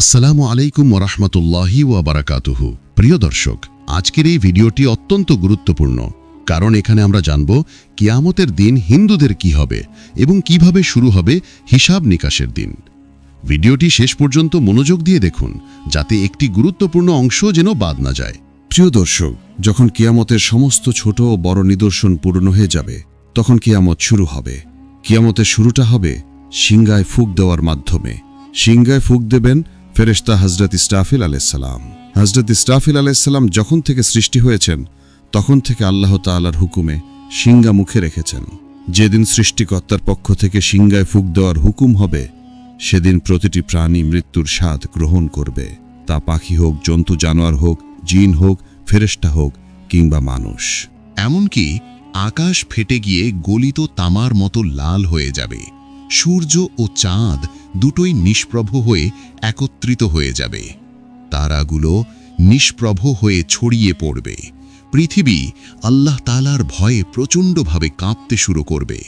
আসসালামু আলাইকুম ওরহমতুল্লাহি ওয়াবারাকাতুহু। প্রিয় দর্শক, আজকের এই ভিডিওটি অত্যন্ত গুরুত্বপূর্ণ, কারণ এখানে আমরা জানব কিয়ামতের দিন হিন্দুদের কি হবে এবং কীভাবে শুরু হবে হিসাব নিকাশের দিন। ভিডিওটি শেষ পর্যন্ত মনোযোগ দিয়ে দেখুন, যাতে একটি গুরুত্বপূর্ণ অংশ যেন বাদ না যায়। প্রিয় দর্শক, যখন কিয়ামতের সমস্ত ছোট ও বড় নিদর্শন পূর্ণ হয়ে যাবে, তখন কিয়ামত শুরু হবে। কিয়ামতের শুরুটা হবে সিংগায় ফুক দেওয়ার মাধ্যমে। সিংগায় ফুক দেবেন ফেরেশতা হজরত ইস্টাফিল আলাইসাল্লাম হজরত ইস্টাফিল আলাইসাল্লাম যখন থেকে সৃষ্টি হয়েছেন, তখন থেকে আল্লাহ তাআলার হুকুমে সিংগা মুখে রেখেছেন। যেদিন সৃষ্টিকর্তার পক্ষ থেকে সিংগায় ফুক দেওয়ার হুকুম হবে, সেদিন প্রতিটি প্রাণী মৃত্যুর স্বাদ গ্রহণ করবে। তা পাখি হোক, জন্তু জানোয়ার হোক, জিন হোক ফেরেস্টা হোক কিংবা মানুষ। এমনকি আকাশ ফেটে গিয়ে গলিত তামার মতো লাল হয়ে যাবে। সূর্য ও চাঁদ দুটোই নিষ্প্রভ হয়ে একত্রিত হয়ে যাবে। তারাগুলো নিষ্প্রভ হয়ে ছড়িয়ে পড়বে। পৃথিবী আল্লাহ তালার ভয়ে প্রচণ্ডভাবে কাঁপতে শুরু করবে।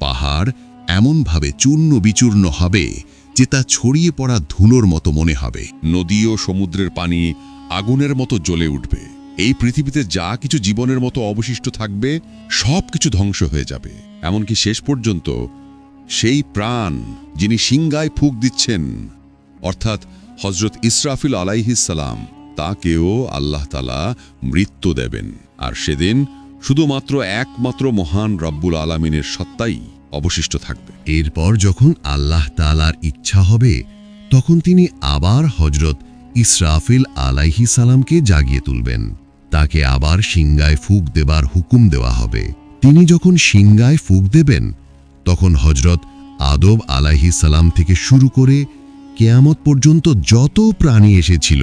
পাহাড় এমনভাবে চূর্ণ বিচূর্ণ হবে যে তা ছড়িয়ে পড়া ধুলোর মতো মনে হবে। নদী ও সমুদ্রের পানি আগুনের মতো জ্বলে উঠবে। এই পৃথিবীতে যা কিছু জীবনের মতো অবশিষ্ট থাকবে সব কিছু ধ্বংস হয়ে যাবে। এমনকি শেষ পর্যন্ত সেই প্রাণ যিনি সিংগায় ফুক দিচ্ছেন, অর্থাৎ হজরত ইসরাফিল আলাইহিসালাম তাকেও আল্লাহ তালা মৃত্যু দেবেন। আর সেদিন শুধুমাত্র একমাত্র মহান রব্বুল আলামিনের সত্তাই অবশিষ্ট থাকবে। এরপর যখন আল্লাহ তালার ইচ্ছা হবে, তখন তিনি আবার হজরত ইসরাফিল আলাইহি সালামকে জাগিয়ে তুলবেন। তাকে আবার সিংগায় ফুক দেবার হুকুম দেওয়া হবে। তিনি যখন সিংগায় ফুক দেবেন তখন হজরত আদব আলাইহি সালাম থেকে শুরু করে কেয়ামত পর্যন্ত যত প্রাণী এসেছিল,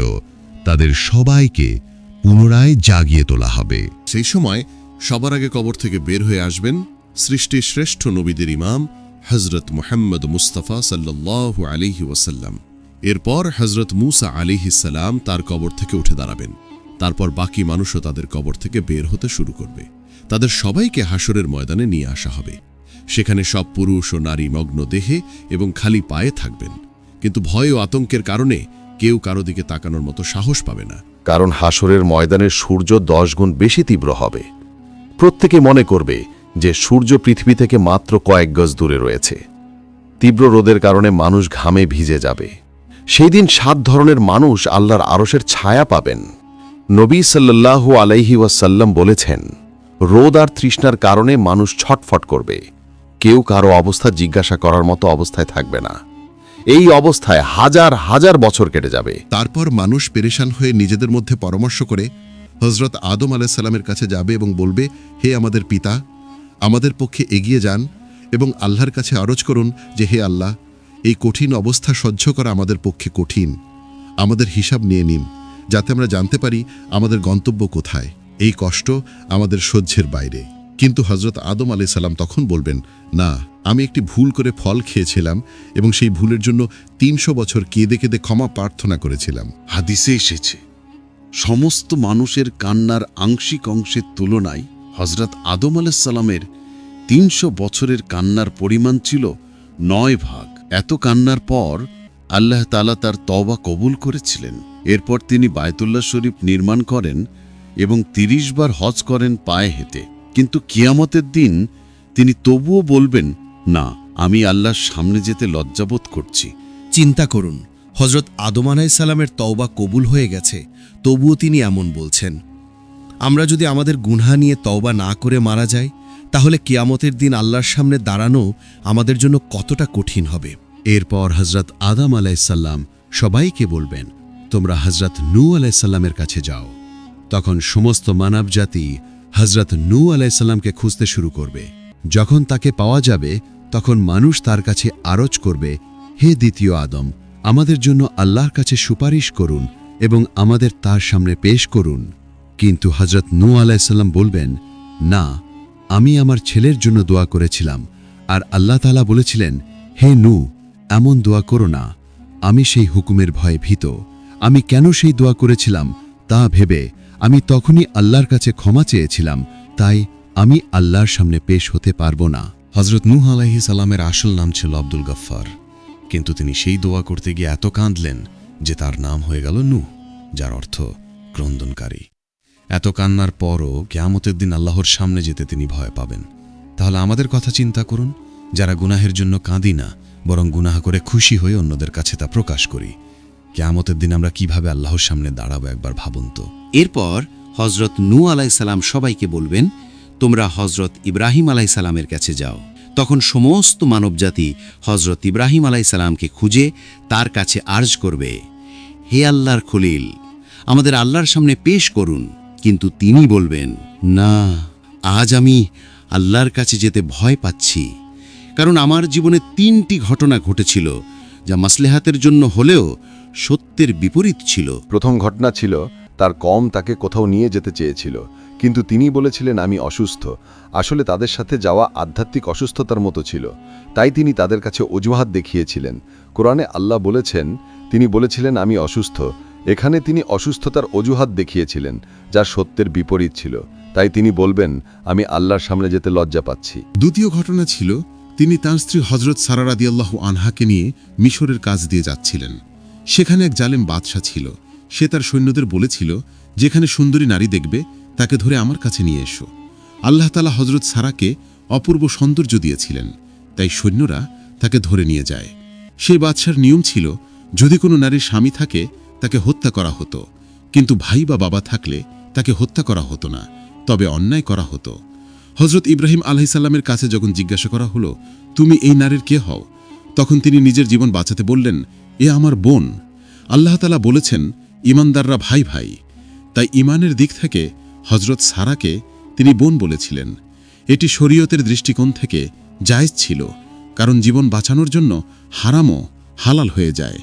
তাদের সবাইকে পুনরায় জাগিয়ে তোলা হবে। সেই সময় সবার আগে কবর থেকে বের হয়ে আসবেন সৃষ্টির শ্রেষ্ঠ নবীদের ইমাম হজরত মোহাম্মদ মুস্তাফা সাল্লাল্লাহু আলিহি ওয়াসাল্লাম। এরপর হজরত মুসা আলিহি সালাম তার কবর থেকে উঠে দাঁড়াবেন। তারপর বাকি মানুষও তাদের কবর থেকে বের হতে শুরু করবে। তাদের সবাইকে হাসরের ময়দানে নিয়ে আসা হবে। সেখানে সব পুরুষ ও নারী মগ্ন দেহে এবং খালি পায়ে থাকবেন। কিন্তু ভয় ও আতঙ্কের কারণে কেউ কারও দিকে তাকানোর মতো সাহস পাবে না। কারণ হাসরের ময়দানে সূর্য দশ গুণ বেশি তীব্র হবে। প্রত্যেকে মনে করবে যে সূর্য পৃথিবী থেকে মাত্র কয়েক গজ দূরে রয়েছে। তীব্র রোদের কারণে মানুষ ঘামে ভিজে যাবে। সেই দিন সাত ধরনের মানুষ আল্লাহর আরশের ছায়া পাবেন। নবী সাল্লাল্লাহু আলাইহি ওয়াসাল্লাম বলেছেন, রোদ আর তৃষ্ণার কারণে মানুষ ছটফট করবে। কেউ কারও অবস্থা জিজ্ঞাসা করার মতো অবস্থায় থাকবে না। এই অবস্থায় হাজার হাজার বছর কেটে যাবে। তারপর মানুষ পেরেশান হয়ে নিজেদের মধ্যে পরামর্শ করে হজরত আদম আলাইসাল্লামের কাছে যাবে এবং বলবে, হে আমাদের পিতা, আমাদের পক্ষে এগিয়ে যান এবং আল্লাহর কাছে আরজ করুন যে, হে আল্লাহ, এই কঠিন অবস্থা সহ্য করা আমাদের পক্ষে কঠিন। আমাদের হিসাব নিয়ে নিন, যাতে আমরা জানতে পারি আমাদের গন্তব্য কোথায়। এই কষ্ট আমাদের সহ্যের বাইরে। কিন্তু হজরত আদম আলি সাল্লাম তখন বলবেন, না, আমি একটি ভুল করে ফল খেয়েছিলাম এবং সেই ভুলের জন্য তিনশো বছর কেঁদে কেঁদে ক্ষমা প্রার্থনা করেছিলাম। হাদিসে এসেছে, সমস্ত মানুষের কান্নার আংশিক অংশের তুলনায় হজরত আদম আলাইসাল্লামের তিনশো বছরের কান্নার পরিমাণ ছিল নয় ভাগ। এত কান্নার পর আল্লাহ তালা তার তবা কবুল করেছিলেন। এরপর তিনি বায়তুল্লাহ শরীফ নির্মাণ করেন এবং তিরিশ বার হজ করেন পায়ে হেঁটে। কিন্তু কিয়ামতের দিন তিনি তবুও বলবেন না আমি আল্লাহর সামনে যেতে লজ্জাবোধ করছি। চিন্তা করুন হজরত আদম আলাইসাল্লামের তওবা কবুল হয়ে গেছে তবুও তিনি এমন বলছেন। আমরা যদি আমাদের গুনহা নিয়ে তওবা না করে মারা যাই তাহলে কিয়ামতের দিন আল্লাহর সামনে দাঁড়ানো আমাদের জন্য কতটা কঠিন হবে। এরপর হজরত আদাম আলাইসাল্লাম সবাইকে বলবেন তোমরা হজরত নূ আলাইসাল্লামের কাছে যাও। তখন সমস্ত মানব জাতি হজরত নু আলাইসাল্লামকে খুঁজতে শুরু করবে। যখন তাকে পাওয়া যাবে, তখন মানুষ তার কাছে আরজ করবে, হে দ্বিতীয় আদম, আমাদের জন্য আল্লাহর কাছে সুপারিশ করুন এবং আমাদের তার সামনে পেশ করুন। কিন্তু হজরত নু আলাইসাল্লাম বলবেন, না, আমি আমার ছেলের জন্য দোয়া করেছিলাম আর আল্লাহ তালা বলেছিলেন, হে নু, এমন দোয়া করো না, আমি সেই হুকুমের ভয়ে ভীত। আমি কেন সেই দোয়া করেছিলাম তা ভেবে আমি তখনই আল্লাহর কাছে ক্ষমা চেয়েছিলাম, তাই আমি আল্লাহর সামনে পেশ হতে পারব না। হজরত নূহ আলাইহি সালামের আসল নাম ছিল আব্দুল গফ্ফার। কিন্তু তিনি সেই দোয়া করতে গিয়ে এত কাঁদলেন যে তার নাম হয়ে গেল নু যার অর্থ ক্রন্দনকারী। এত কান্নার পরও কেয়ামতের দিন আল্লাহর সামনে যেতে তিনি ভয় পাবেন। তাহলে আমাদের কথা চিন্তা করুন, যারা গুনাহের জন্য কাঁদি না, বরং গুনাহ করে খুশি হয়ে অন্যদের কাছে তা প্রকাশ করি। কেয়ামতের দিন আমরা কীভাবে আল্লাহর সামনে দাঁড়াবো একবার ভাবুন তো। এরপর হজরত নূ আলাইসাল্লাম সবাইকে বলবেন, তোমরা হজরত ইব্রাহিম আলাইসাল্লামের কাছে যাও। তখন সমস্ত মানবজাতি হজরত ইব্রাহিম আলাইসাল্লামকে খুঁজে তার কাছে আর্জ করবে, হে আল্লাহর খলিল, আমাদের আল্লাহর সামনে পেশ করুন। কিন্তু তিনি বলবেন, না, আজ আমি আল্লাহর কাছে যেতে ভয় পাচ্ছি, কারণ আমার জীবনে তিনটি ঘটনা ঘটেছিল, যা মাসলেহাতের জন্য হলেও সত্যের বিপরীত ছিল। প্রথম ঘটনা ছিল তার কম তাকে কোথাও নিয়ে যেতে চেয়েছিল। কিন্তু তিনি বলেছিলেন আমি অসুস্থ। আসলে তাদের সাথে যাওয়া আধ্যাত্মিক অসুস্থতার মতো ছিল। তাই তিনি তাদের কাছে অজুহাত দেখিয়েছিলেন। কোরআনে আল্লাহ বলেছেন তিনি বলেছিলেন আমি অসুস্থ। এখানে তিনি অসুস্থতার অজুহাত দেখিয়েছিলেন যা সত্যের বিপরীত ছিল। তাই তিনি বলবেন আমি আল্লাহর সামনে যেতে লজ্জা পাচ্ছি। দ্বিতীয় ঘটনা ছিল তিনি তাঁর স্ত্রী হজরত সারা রাদিয়াল্লাহ আনহাকে নিয়ে মিশরের কাজ দিয়ে যাচ্ছিলেন। সেখানে এক জালেম বাদশা ছিল। সে তার সৈন্যদের বলেছিল, যেখানে সুন্দরী নারী দেখবে, তাকে ধরে আমার কাছে নিয়ে এসো। আল্লাহ তালা হজরত সারাকে অপূর্ব সৌন্দর্য দিয়েছিলেন, তাই সৈন্যরা তাকে ধরে নিয়ে যায়। সেই বাদশার নিয়ম ছিল, যদি কোনো নারীর স্বামী থাকে, তাকে হত্যা করা হতো। কিন্তু ভাই বা বাবা থাকলে তাকে হত্যা করা হতো না, তবে অন্যায় করা হতো। হজরত ইব্রাহিম আলাহিসাল্লামের কাছে যখন জিজ্ঞাসা করা হলো, তুমি এই নারীর কে হও? তখন তিনি নিজের জীবন বাঁচাতে বললেন এ আমার বোন। আল্লাহ তালা বলেছেন, ইমানদাররা ভাই ভাই। তাই ইমানের দিক থেকে হজরত সারাকে তিনি বোন বলেছিলেন। এটি শরীয়তের দৃষ্টিকোণ থেকে জায়েজ ছিল, কারণ জীবন বাঁচানোর জন্য হারামও হালাল হয়ে যায়।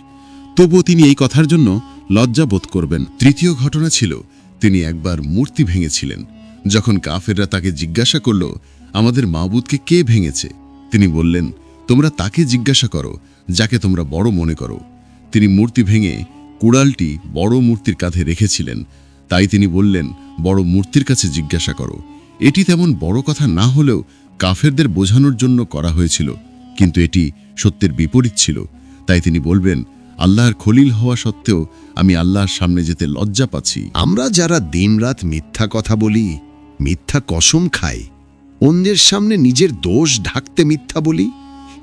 তবুও তিনি এই কথার জন্য লজ্জা বোধ করবেন। তৃতীয় ঘটনা ছিল, তিনি একবার মূর্তি ভেঙেছিলেন। যখন কাফেররা তাকে জিজ্ঞাসা করল, আমাদের মাবুদকে কে ভেঙেছে? তিনি বললেন তোমরা তাকে জিজ্ঞাসা করো, যাকে তোমরা বড় মনে করো। তিনি মূর্তি ভেঙে কুড়ালটি বড় মূর্তির কাঁধে রেখেছিলেন। তাই তিনি বললেন, বড় মূর্তির কাছে জিজ্ঞাসা করো। এটি তেমন বড় কথা না হলেও কাফেরদের বোঝানোর জন্য করা হয়েছিল, কিন্তু এটি সত্যের বিপরীত ছিল। তাই তিনি বলবেন, আল্লাহর খলিল হওয়া সত্ত্বেও আমি আল্লাহর সামনে যেতে লজ্জা পাচ্ছি। আমরা যারা দিনরাত মিথ্যা কথা বলি, মিথ্যা কসম খাই, অন্যের সামনে নিজের দোষ ঢাকতে মিথ্যা বলি?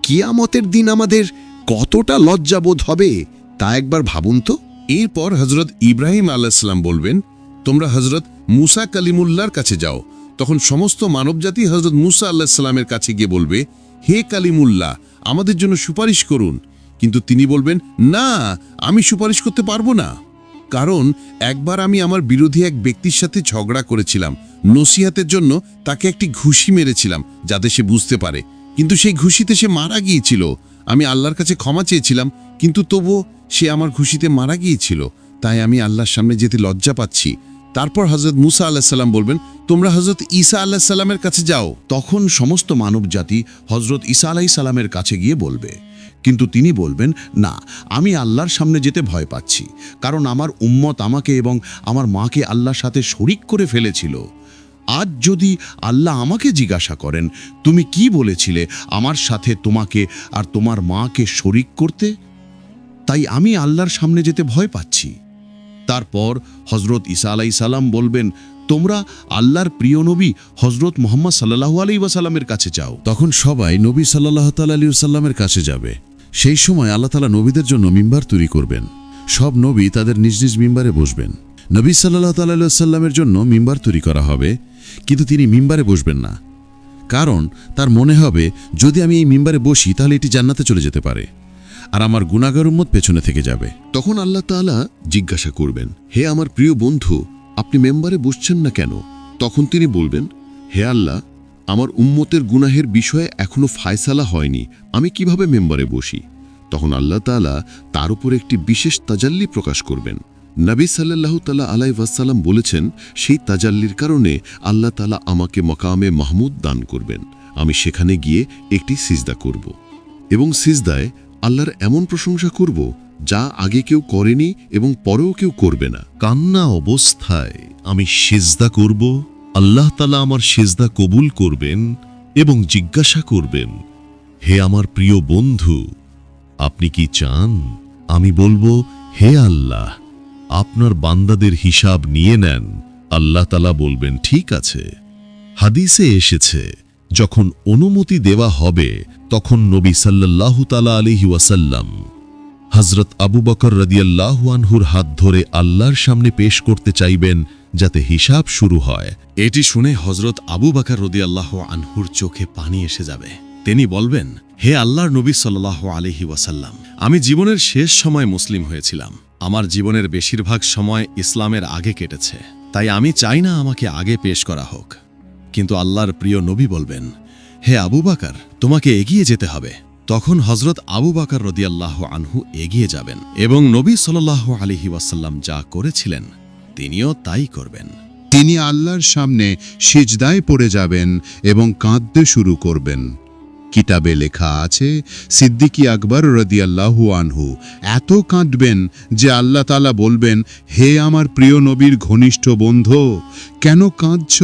কিয়ামতের দিন আমাদের কতটা লজ্জাবোধ হবে, তা একবার ভাবুন তো। এরপর হজরত ইব্রাহিম আলাহিসাল্লাম বলবেন, তোমরা হজরত মুসা কালিমুল্লার কাছে যাও। তখন সমস্ত মানবজাতি হজরত মুসা আল্লাহিসাল্লামের কাছে গিয়ে বলবে, হে কালিমুল্লাহ, আমাদের জন্য সুপারিশ করুন। কিন্তু তিনি বলবেন, না, আমি সুপারিশ করতে পারব না। কারণ একবার আমি আমার বিরোধী এক ব্যক্তির সাথে ঝগড়া করেছিলাম। নসিহাতের জন্য তাকে একটি ঘুষি মেরেছিলাম, যাতে সে বুঝতে পারে। কিন্তু সেই ঘুষিতে সে মারা গিয়েছিল। আমি আল্লাহর কাছে ক্ষমা চেয়েছিলাম, কিন্তু তবুও সে আমার ঘুষিতে মারা গিয়েছিল। তাই আমি আল্লাহর সামনে যেতে লজ্জা পাচ্ছি। তারপর হজরত মুসা আল্লাহ সাল্লাম বলবেন, তোমরা হজরত ঈসা আল্লাহ সাল্লামের কাছে যাও। তখন সমস্ত মানবজাতি হজরত ঈসা আলাই সালামের কাছে গিয়ে বলবে, কিন্তু তিনি বলবেন, না, আমি আল্লাহর সামনে যেতে ভয় পাচ্ছি, কারণ আমার উম্মত আমাকে এবং আমার মাকে আল্লাহর সাথে শরিক করে ফেলেছিল। আজ যদি আল্লাহ আমাকে জিজ্ঞাসা করেন, তুমি কি বলেছিলে আমার সাথে তোমাকে আর তোমার মাকে শরিক করতে? তাই আমি আল্লাহর সামনে যেতে ভয় পাচ্ছি। তারপর হজরত ইসা আলাই সালাম বলবেন, তোমরা আল্লাহর প্রিয় নবী হজরত মোহাম্মদ সাল্লাহু আলী ওয়াসাল্লামের কাছে যাও। তখন সবাই নবী সাল্লাহ তাল্লা সাল্লামের কাছে যাবে। সেই সময় আল্লাহ তালা নবীদের জন্য মিম্বার তৈরি করবেন। সব নবী তাদের নিজ নিজ মিম্বারে বসবেন। নবী সাল্লাহ তাল্লা সাল্লামের জন্য মিম্বার তৈরি করা হবে। কিন্তু তিনি মিম্বারে বসবেন না। কারণ তার মনে হবে, যদি আমি এই মিম্বারে বসি, তাহলে এটি জান্নাতে চলে যেতে পারে। আর আমার গুণাগার উম্মত পেছনে থেকে যাবে। তখন আল্লাহ তাআলা জিজ্ঞাসা করবেন, হে আমার প্রিয় বন্ধু, আপনি মেম্বারে বসছেন না কেন? তখন তিনি বলবেন, হে আল্লাহ, আমার উম্মতের গুনাহের বিষয়ে এখনও ফায়সালা হয়নি। আমি কীভাবে মেম্বারে বসি? তখন আল্লাহ তাআলা তার উপর একটি বিশেষ তাজাল্লি প্রকাশ করবেন। নবী সাল্লাহ তালা আলাই ওয়াসাল্লাম বলেছেন, সেই তাজাল্লির কারণে আল্লাহ তালা আমাকে মকামে মাহমুদ দান করবেন। আমি সেখানে গিয়ে একটি সিজদা করব। এবং সিজদায় আল্লাহর এমন প্রশংসা করব, যা আগে কেউ করেনি এবং পরেও কেউ করবে না। কান্না অবস্থায় আমি সেজদা করব, আল্লাহ তালা আমার সেজদা কবুল করবেন এবং জিজ্ঞাসা করবেন, হে আমার প্রিয় বন্ধু, আপনি কি চান? আমি বলব, হে আল্লাহ আপনার বান্দাদের হিসাব নিয়ে নেন, আল্লাহ তালা বলবেন, ঠিক আছে। হাদিসে এসেছে, যখন অনুমতি দেওয়া হবে, তখন নবী সাল্লাল্লাহু তালা আলিহি ওয়াসাল্লাম হজরত আবু বকর রদিয়াল্লাহু আনহুর হাত ধরে আল্লাহর সামনে পেশ করতে চাইবেন, যাতে হিসাব শুরু হয়। এটি শুনে হজরত আবু বাকার রদিয়াল্লাহ আনহুর চোখে পানি এসে যাবে। তিনি বলবেন, হে আল্লাহর নবী সাল্লাহ আলহি ওয়াসাল্লাম, আমি জীবনের শেষ সময় মুসলিম হয়েছিলাম। আমার জীবনের বেশিরভাগ সময় ইসলামের আগে কেটেছে। তাই আমি চাই না আমাকে আগে পেশ করা হোক। কিন্তু আল্লাহর প্রিয় নবী বলবেন, হে আবু বাকার, তোমাকে এগিয়ে যেতে হবে। তখন হজরত আবু বাকার রদিয়াল্লাহ আনহু এগিয়ে যাবেন এবং নবী সাল্লাহ আলহি ওয়াসাল্লাম যা করেছিলেন, তিনিও তাই করবেন। তিনি আল্লাহর সামনে সিজদায় পড়ে যাবেন এবং কাঁদতে শুরু করবেন। কিতাবে লেখা আছে, সিদ্দিকী আকবর রদিয়াল্লাহু আনহু, এত কাঁদবেন যে আল্লাহ তালা বলবেন, হে আমার প্রিয় নবীর ঘনিষ্ঠ বন্ধু, কেন কাঁদছ?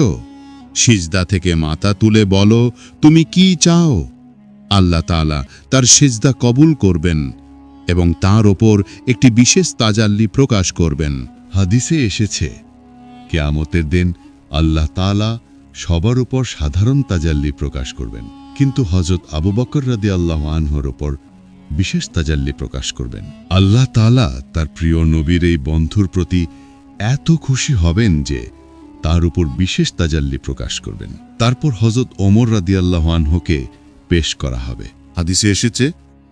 সিজদা থেকে মাথা তুলে বলো, তুমি কি চাও? আল্লাহ তালা তার সিজদা কবুল করবেন এবং তার ওপর একটি বিশেষ তাজাল্লি প্রকাশ করবেন। হাদিসে এসেছে, কেয়ামতের দিন আল্লাহ তালা সবার উপর সাধারণ তাজাল্লি প্রকাশ করবেন। কিন্তু হজরত আবু বকর রাদি আল্লাহ আনহর ওপর বিশেষ তাজাল্লি প্রকাশ করবেন। আল্লাহ তালা তার প্রিয় নবীর এই বন্ধুর প্রতি এত খুশি হবেন যে তার উপর বিশেষ তাজাল্লি প্রকাশ করবেন। তারপর হজরত ওমর রাদি আল্লাহ আনহকে পেশ করা হবে। হাদিসে এসেছে,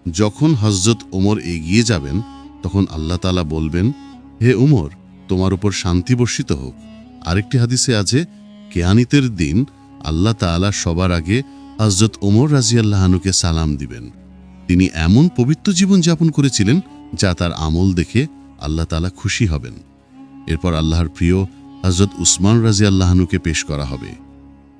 যখন হজরত ওমর এগিয়ে যাবেন, তখন আল্লাহ তালা বলবেন, হে উমর তোমার উপর শান্তি বর্ষিত হোক। আরেকটি হাদিসে আছে কেয়ানিতের দিন আল্লাহ তাআলা সবার আগে হজরত ওমর রাজিয়াল্লাহানুকে সালাম দিবেন। তিনি এমন পবিত্র জীবন যাপন করেছিলেন যা তার আমল দেখে আল্লাহ তাআলা খুশি হবেন। এরপর আল্লাহর প্রিয় হজরত উসমান রাজিয়াল্লাহানুকে পেশ করা হবে।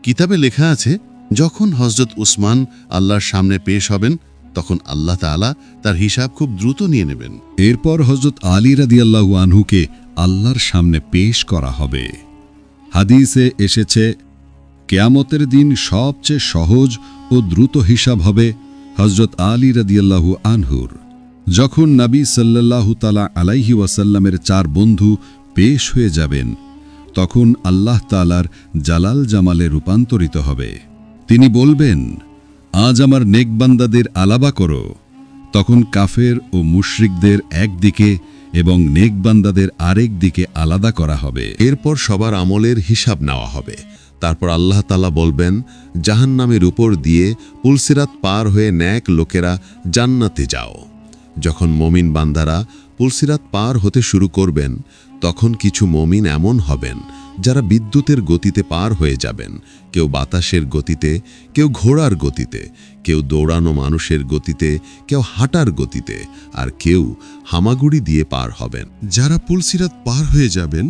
কিতাবে লেখা আছে, যখন হজরত উসমান আল্লাহর সামনে পেশ হবেন, তখন আল্লাহ তাআলা তার হিসাব খুব দ্রুত নিয়ে নেবেন। এরপর হজরত আলী রাদিয়াল্লাহু আনহুকে আল্লাহর সামনে পেশ করা হবে। হাদিসে এসেছে কেয়ামতের দিন সবচেয়ে সহজ ও দ্রুত হিসাব হবে হজরত আলী রাদিয়াল্লাহু আনহুর। যখন নাবী সাল্লাল্লাহু তালা আলাইহি ওয়াসাল্লামের চার বন্ধু পেশ হয়ে যাবেন, তখন আল্লাহ তালার জালাল জামালে রূপান্তরিত হবে। তিনি বলবেন, আজ আমার নেকবান্দাদের আলাবা করো। তখন কাফের ও মুশরিকদের একদিকে এবং নেকবান্দাদের আরেক দিকে আলাদা করা হবে। এরপর সবার আমলের হিসাব নেওয়া হবে। তারপর আল্লাহ তালা বলবেন, জাহান্নামের উপর দিয়ে পুলসিরাত পার হয়ে ন্যাক লোকেরা জান্নাতে যাও। যখন মমিন বান্দারা পুলসিরাত পার হতে শুরু করবেন, তখন কিছু মমিন এমন হবেন, যারা বিদ্যুতের গতিতে পার হয়ে যাবেন, কেউ বাতাসের গতিতে, কেউ ঘোড়ার গতিতে, কেউ দৌড়ানো মানুষের গতিতে, কেউ হাঁটার গতিতে, আর কেউ হামাগুড়ি দিয়ে পার হবেন। যারা পুলসিরাত পার হয়ে যাবেন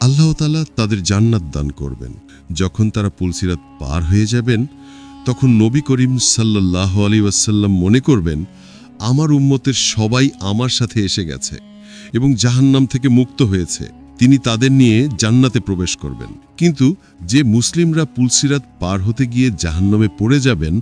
আল্লাহ তালা তাদের জান্নাত দান করবেন। যখন তারা পুলসিরাত পার হয়ে যাবেন, তখন নবী করিম সাল্লাহ আলী ওয়াসাল্লাম মনে করবেন, আমার উম্মতের সবাই আমার সাথে এসে গেছে এবং জাহান্নাম থেকে মুক্ত হয়েছে। তিনি তাদের নিয়ে জান্নাতে প্রবেশ করবেন। কিন্তু যে মুসলিমরা পুলসিরাত পার হতে গিয়ে জাহান্নামে পড়ে যাবেন,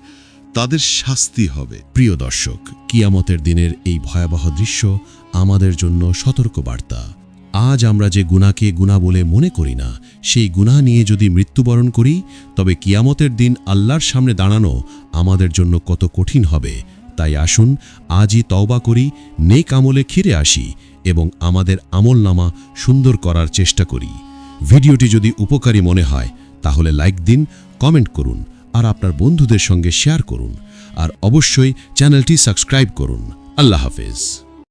তাদের শাস্তি হবে। প্রিয় দর্শক, কিয়ামতের দিনের এই ভয়াবহ দৃশ্য আমাদের জন্য সতর্কবার্তা। আজ আমরা যে গুণাকে গুণা বলে মনে করি না, সেই গুণা নিয়ে যদি মৃত্যুবরণ করি, তবে কিয়ামতের দিন আল্লাহর সামনে দাঁড়ানো আমাদের জন্য কত কঠিন হবে। তাই আসুন, আজই তওবা করি, নেক আমলে খিরে আসি এবং আমাদের আমলনামা সুন্দর করার চেষ্টা করি। ভিডিওটি যদি উপকারী মনে হয়, তাহলে লাইক দিন, কমেন্ট করুন, আর আপনার বন্ধুদের সঙ্গে শেয়ার করুন, আর অবশ্যই চ্যানেলটি সাবস্ক্রাইব করুন। আল্লাহ হাফেজ।